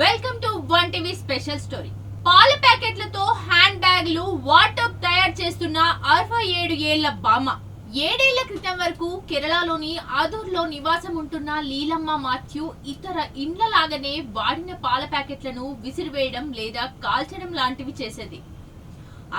Welcome to one TV special story పాల ప్యాకెట్లతో hand బ్యాగ్లు వాటప్ తయారు చేస్తున్న అరవై ఏడు ఏళ్ళ బామ్మ. ఏడేళ్ళ క్రితం వరకు కేరళలోని ఆదూర్లో నివాసం ఉంటున్న లీలమ్మ మాథ్యూ ఇతర ఇండ్ల లాగానే వాడిన పాల ప్యాకెట్లను విసిరివేయడం లేదా కాల్చడం లాంటివి చేసేది.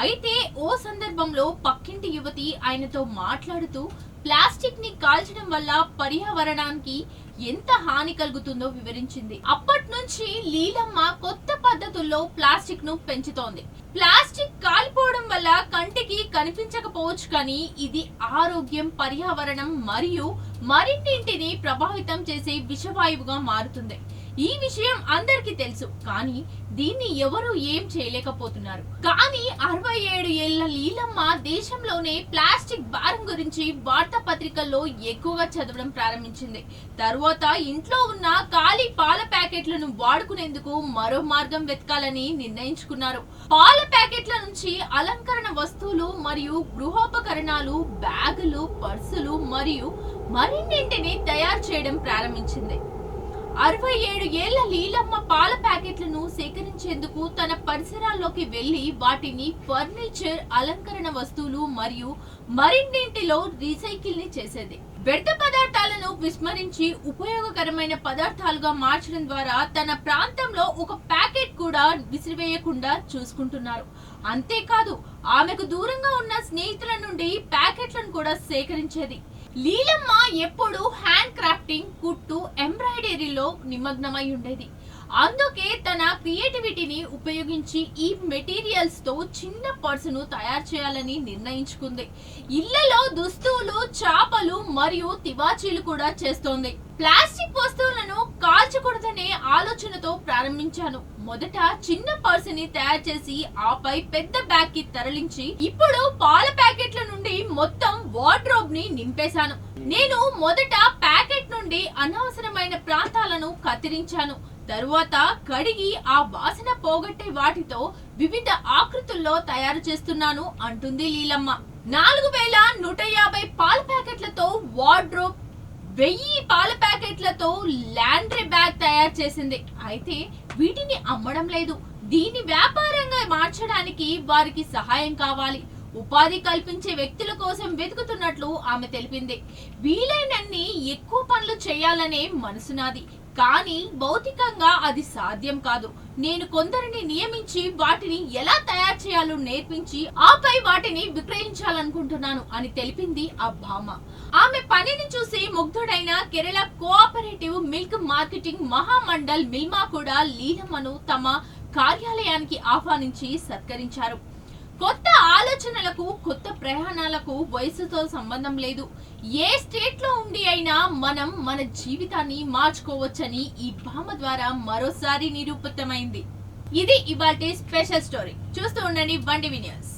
అయితే ఓ సందర్భంలో పక్కింటి యువతి ఆయనతో మాట్లాడుతూ ప్లాస్టిక్ని కాల్చడం వల్ల పర్యావరణానికి ఎంత హాని కలుగుతుందో వివరించింది. అప్పటి నుంచి లీలమ్మ కొత్త పద్ధతుల్లో ప్లాస్టిక్ను పెంచుతోంది. ప్లాస్టిక్ కాలిపోవడం వల్ల కంటికి కనిపించకపోవచ్చు కానీ ఇది ఆరోగ్యం పర్యావరణం మరియు మరిన్నింటిని ప్రభావితం చేసే విషవాయువుగా మారుతుంది. ఈ విషయం అందరికీ తెలుసు కానీ దీన్ని ఎవరు ఏం చేయలేకపోతున్నారు. కానీ అరవై ఏడు ఏళ్ళ లీలమ్మ దేశంలోనే ప్లాస్టిక్ భారం గురించి వార్తాపత్రికల్లో ఎక్కువగా చదవడం ప్రారంభించింది. తరువాత ఇంట్లో ఉన్న ఖాళీ పాల ప్యాకెట్లను వాడుకునేందుకు మరో మార్గం వెతకాలని నిర్ణయించుకున్నారు. పాల ప్యాకెట్ల నుంచి అలంకరణ వస్తువులు మరియు గృహోపకరణాలు బ్యాగులు పర్సులు మరియు మరిన్నింటిని తయారు చేయడం ప్రారంభించింది. అరవై ఏడు ఏళ్ళ లీలమ్మ పాల సేకరించేందుకు తన పరిసరాల్లోకి వెళ్ళి వాటిని ఫర్నిచర్ అలంకరణ వస్తువులు మరియు మరిన్నింటిలో రీసైకిల్ని చేసేది. వ్యర్థ పదార్థాలను విస్మరించి ఉపయోగకరమైన పదార్థాలుగా మార్చడం ద్వారా తన ప్రాంతంలో ఒక ప్యాకెట్ కూడా విసిరివేయకుండా చూసుకుంటున్నారు. అంతేకాదు ఆమెకు దూరంగా ఉన్న స్నేహితుల నుండి ప్యాకెట్లను కూడా సేకరించేది. లీలమ్మ ఎప్పుడు హ్యాండ్ క్రాఫ్టింగ్ కుట్టు ఎంబ్రాయిడరీలో నిమగ్నమై ఉండేది. అందుకే తన క్రియేటివిటీని ఉపయోగించి ఈ మెటీరియల్స్తో చిన్న పర్సును తయారు చేయాలని నిర్ణయించుకుంది. ఇళ్ళలో దుస్తువులు చాపలు మరియు తివాచీలు కూడా చేస్తోంది. ప్లాస్టిక్ వస్తువులను కాల్చకూడదనే ఆలోచనతో ప్రారంభించాను. మొదట చిన్న పర్సుని తయారు చేసి ఆపై పెద్ద బ్యాగ్కి తరలించి ఇప్పుడు పాల ప్యాకెట్ల నుండి మొత్తం వార్డ్రోబ్ని నింపేశాను. నేను మొదట ప్యాకెట్ నుండి అనవసరమైన ప్రాంతాలను కత్తిరించాను. తరువాత కడిగి ఆ వాసన పోగొట్టే వాటితో వివిధ ఆకృతుల్లో తయారు చేస్తున్నాను అంటుంది లీలమ్మ. నాలుగు వేల నూట యాభై పాల ప్యాకెట్లతో వార్డ్రోబ్ వెయ్యి పాల ప్యాకెట్లతో లాండ్రీ బ్యాగ్ తయారు చేసింది. అయితే వీటిని అమ్మడం లేదు. దీని వ్యాపారంగా మార్చడానికి వారికి సహాయం కావాలి. ఉపాధి కల్పించే వ్యక్తుల కోసం వెతుకుతున్నట్లు ఆమె తెలిపింది. వీలైనన్ని ఎక్కువ పనులు చేయాలనే మనసు నాది. కానీ భౌతికంగా అది సాధ్యం కాదు. నేను కొందరిని నియమించి వాటిని ఎలా తయారు చేయాలో నేర్పించి ఆపై వాటిని విక్రయించాలనుకుంటున్నాను అని తెలిపింది ఆ భామ. ఆమె పనిని చూసి ముగ్ధుడైన Kerala cooperative milk marketing Mahamandal Milma కూడా లీలమ్మను తమ కార్యాలయానికి ఆహ్వానించి సత్కరించారు. కొత్త ఆలోచనలకు కొత్త ప్రయాణాలకు వయసుతో సంబంధం లేదు. ఏ స్టేట్లో ఉండి అయినా మనం మన జీవితాన్ని మార్చుకోవచ్చని ఈ భామ ద్వారా మరోసారి నిరూపితమైంది. ఇది ఇవాల్టి స్పెషల్ స్టోరీ. చూస్తూ ఉండండి వన్ న్యూస్.